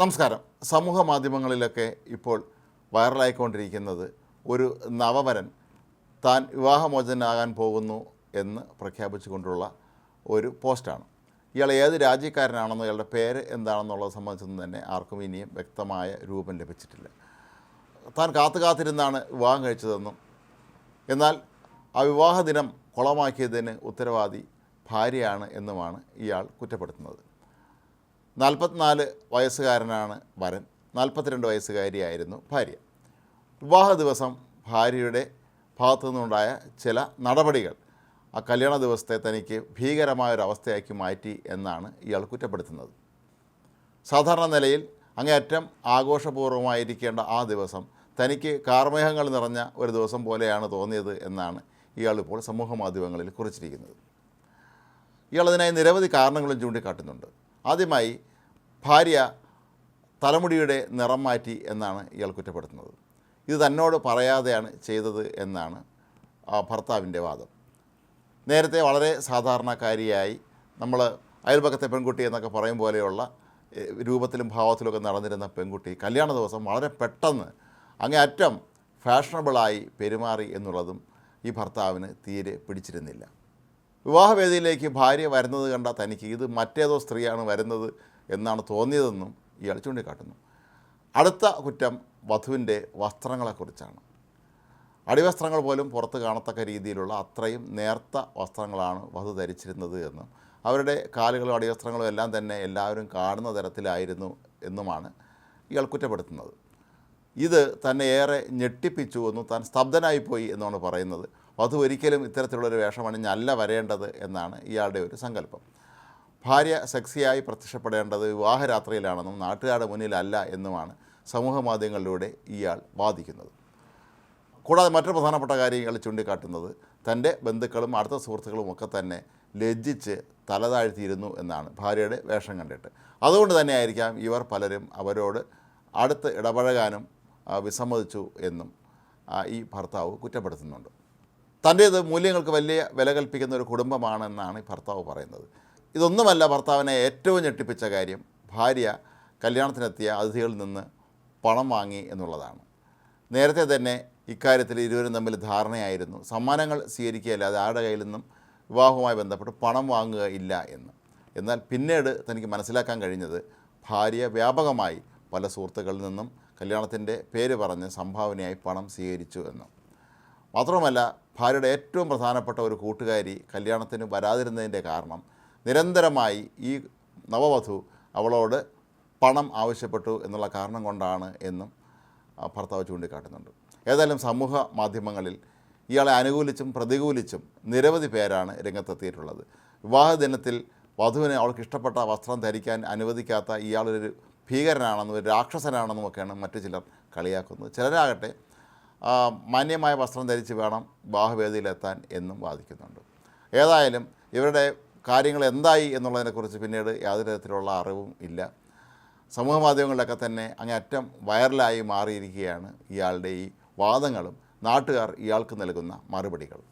നമസ്കാരം. സമൂഹ മാധ്യമങ്ങളിലൊക്കെ ഇപ്പോൾ വൈറലായിക്കൊണ്ടിരിക്കുന്നത് ഒരു നവവരൻ താൻ വിവാഹമോചനാകാൻ പോകുന്നു എന്ന് പ്രഖ്യാപിച്ചുകൊണ്ടുള്ള ഒരു പോസ്റ്റാണ്. ഇയാൾ ഏത് രാജ്യക്കാരനാണെന്നോ ഇയാളുടെ പേര് എന്താണെന്നുള്ളത് സംബന്ധിച്ചൊന്നും തന്നെ ആർക്കും ഇനിയും വ്യക്തമായ രൂപം ലഭിച്ചിട്ടില്ല. താൻ കാത്തു കാത്തിരുന്നാണ് വിവാഹം കഴിച്ചതെന്നും എന്നാൽ ആ വിവാഹ ദിനം കുളമാക്കിയതിന് ഉത്തരവാദി ഭാര്യയാണ് എന്നുമാണ് ഇയാൾ കുറ്റപ്പെടുത്തുന്നത്. നാൽപ്പത്തിനാല് വയസ്സുകാരനാണ് വരൻ നാൽപ്പത്തിരണ്ട് വയസ്സുകാരിയായിരുന്നു ഭാര്യ. വിവാഹ ദിവസം ഭാര്യയുടെ ഭാഗത്തു നിന്നുണ്ടായ ചില നടപടികൾ ആ കല്യാണ ദിവസത്തെ തനിക്ക് ഭീകരമായൊരവസ്ഥയാക്കി മാറ്റി എന്നാണ് ഇയാൾ കുറ്റപ്പെടുത്തുന്നത്. സാധാരണ നിലയിൽ അങ്ങേയറ്റം ആഘോഷപൂർവമായിരിക്കേണ്ട ആ ദിവസം തനിക്ക് കാർമേഹങ്ങൾ നിറഞ്ഞ ഒരു ദിവസം പോലെയാണ് തോന്നിയത് എന്നാണ് ഇയാൾ ഇപ്പോൾ സമൂഹ മാധ്യമങ്ങളിൽ കുറിച്ചിരിക്കുന്നത്. ഇയാൾ അതിനായി നിരവധി കാരണങ്ങളും ചൂണ്ടിക്കാട്ടുന്നുണ്ട്. ആദ്യമായി ഭാര്യ തലമുടിയുടെ നിറം മാറ്റി എന്നാണ് ഇയാൾ കുറ്റപ്പെടുത്തുന്നത്. ഇത് തന്നോട് പറയാതെയാണ് ചെയ്തത് എന്നാണ് ഭർത്താവിന്റെ വാദം. നേരത്തെ വളരെ സാധാരണക്കാരിയായി നമ്മൾ അയൽപക്കത്തെ പെൺകുട്ടി എന്നൊക്കെ പറയും പോലെയുള്ള രൂപത്തിലും ഭാവത്തിലുമൊക്കെ നടന്നിരുന്ന പെൺകുട്ടി കല്യാണ ദിവസം വളരെ പെട്ടെന്ന് അങ്ങേയറ്റം ഫാഷണബിളായി പെരുമാറി എന്നുള്ളതും ഈ ഭർത്താവിന് തീരെ പിടിച്ചിരുന്നില്ല. വിവാഹവേദിയിലേക്ക് ഭാര്യ വരുന്നത് കണ്ട തനിക്ക് ഇത് മറ്റേതോ സ്ത്രീയാണ് വരുന്നത് എന്നാണ് തോന്നിയതെന്നും ഇയാൾ ചൂണ്ടിക്കാട്ടുന്നു. അടുത്ത കുറ്റം വധുവിന്റെ വസ്ത്രങ്ങളെക്കുറിച്ചാണ്. അടിവസ്ത്രങ്ങൾ പോലും പുറത്ത് കാണത്തക്ക രീതിയിലുള്ള അത്രയും നേർത്ത വസ്ത്രങ്ങളാണ് വധു ധരിച്ചിരുന്നത് എന്നും അവരുടെ കാലുകളും അടിവസ്ത്രങ്ങളും എല്ലാം തന്നെ എല്ലാവരും കാണുന്ന തരത്തിലായിരുന്നു എന്നുമാണ് ഇയാൾ കുറ്റപ്പെടുത്തുന്നത്. ഇത് തന്നെ ഏറെ ഞെട്ടിപ്പിച്ചു എന്നും താൻ സ്തബ്ധനായിപ്പോയി എന്നാണ് പറയുന്നത്. വധു ഒരിക്കലും ഇത്തരത്തിലുള്ളൊരു വേഷമണിഞ്ഞല്ല വരേണ്ടത് എന്നാണ് ഇയാളുടെ ഒരു സങ്കല്പം. ഭാര്യ സെക്സിയായി പ്രത്യക്ഷപ്പെടേണ്ടത് വിവാഹരാത്രിയിലാണെന്നും നാട്ടുകാരുടെ മുന്നിലല്ല എന്നുമാണ് സമൂഹ മാധ്യമങ്ങളിലൂടെ ഇയാൾ വാദിക്കുന്നത്. കൂടാതെ മറ്റൊരു പ്രധാനപ്പെട്ട കാര്യം ഇയാൾ ചൂണ്ടിക്കാട്ടുന്നത് തന്റെ ബന്ധുക്കളും അടുത്ത സുഹൃത്തുക്കളും ഒക്കെ തന്നെ ലജ്ജിച്ച് തലതാഴ്ത്തിയിരുന്നു എന്നാണ് ഭാര്യയുടെ വേഷം കണ്ടിട്ട്. അതുകൊണ്ട് തന്നെ ആയിരിക്കാം ഇവർ പലരും അവരോട് അടുത്ത് ഇടപഴകാനും വിസമ്മതിച്ചു എന്നും ഈ ഭർത്താവ് കുറ്റപ്പെടുത്തുന്നുണ്ട്. തന്റേത് മൂല്യങ്ങൾക്ക് വലിയ വില കൽപ്പിക്കുന്ന ഒരു കുടുംബമാണെന്നാണ് ഭർത്താവ് പറയുന്നത്. ഇതൊന്നുമല്ല ഭർത്താവിനെ ഏറ്റവും ഞെട്ടിപ്പിച്ച കാര്യം. ഭാര്യ കല്യാണത്തിനെത്തിയ അതിഥികളിൽ നിന്ന് പണം വാങ്ങി എന്നുള്ളതാണ്. നേരത്തെ തന്നെ ഇക്കാര്യത്തിൽ ഇരുവരും തമ്മിൽ ധാരണയായിരുന്നു. സമ്മാനങ്ങൾ സ്വീകരിക്കുകയല്ലാതെ ആരുടെ കയ്യിൽ നിന്നും വിവാഹവുമായി ബന്ധപ്പെട്ട് പണം വാങ്ങുക ഇല്ല എന്ന്. എന്നാൽ പിന്നീട് തനിക്ക് മനസ്സിലാക്കാൻ കഴിഞ്ഞത് ഭാര്യ വ്യാപകമായി പല സുഹൃത്തുക്കളിൽ നിന്നും കല്യാണത്തിന്റെ പേര് പറഞ്ഞ് സംഭാവനയായി പണം സ്വീകരിച്ചു എന്ന്. മാത്രമല്ല ഭാര്യയുടെ ഏറ്റവും പ്രധാനപ്പെട്ട ഒരു കൂട്ടുകാരി കല്യാണത്തിന് വരാതിരുന്നതിന്റെ കാരണം നിരന്തരമായി ഈ നവവധു അവളോട് പണം ആവശ്യപ്പെട്ടു എന്നുള്ള കാരണം കൊണ്ടാണ് എന്നും ഭർത്താവ് ചൂണ്ടിക്കാട്ടുന്നുണ്ട്. ഏതായാലും സമൂഹ മാധ്യമങ്ങളിൽ ഇയാളെ അനുകൂലിച്ചും പ്രതികൂലിച്ചും നിരവധി പേരാണ് രംഗത്തെത്തിയിട്ടുള്ളത്. വിവാഹ ദിനത്തിൽ വധുവിനെ അവൾക്ക് ഇഷ്ടപ്പെട്ട വസ്ത്രം ധരിക്കാൻ അനുവദിക്കാത്ത ഇയാളൊരു ഭീകരനാണെന്നും ഒരു രാക്ഷസനാണെന്നും ഒക്കെയാണ് മറ്റു ചിലർ കളിയാക്കുന്നത്. ചിലരാകട്ടെ മാന്യമായ വസ്ത്രം ധരിച്ച് വേണം വിവാഹവേദിയിലെത്താൻ എന്നും വാദിക്കുന്നുണ്ട്. ഏതായാലും ഇവരുടെ കാര്യങ്ങൾ എന്തായി എന്നുള്ളതിനെക്കുറിച്ച് പിന്നീട് യാതൊരു തരത്തിലുള്ള അറിവും ഇല്ല. സമൂഹ മാധ്യമങ്ങളിലൊക്കെ തന്നെ അങ്ങേയറ്റം വൈറലായി മാറിയിരിക്കുകയാണ് ഇയാളുടെ ഈ വാദങ്ങളും നാട്ടുകാർ ഇയാൾക്ക് നൽകുന്ന മറുപടികളും.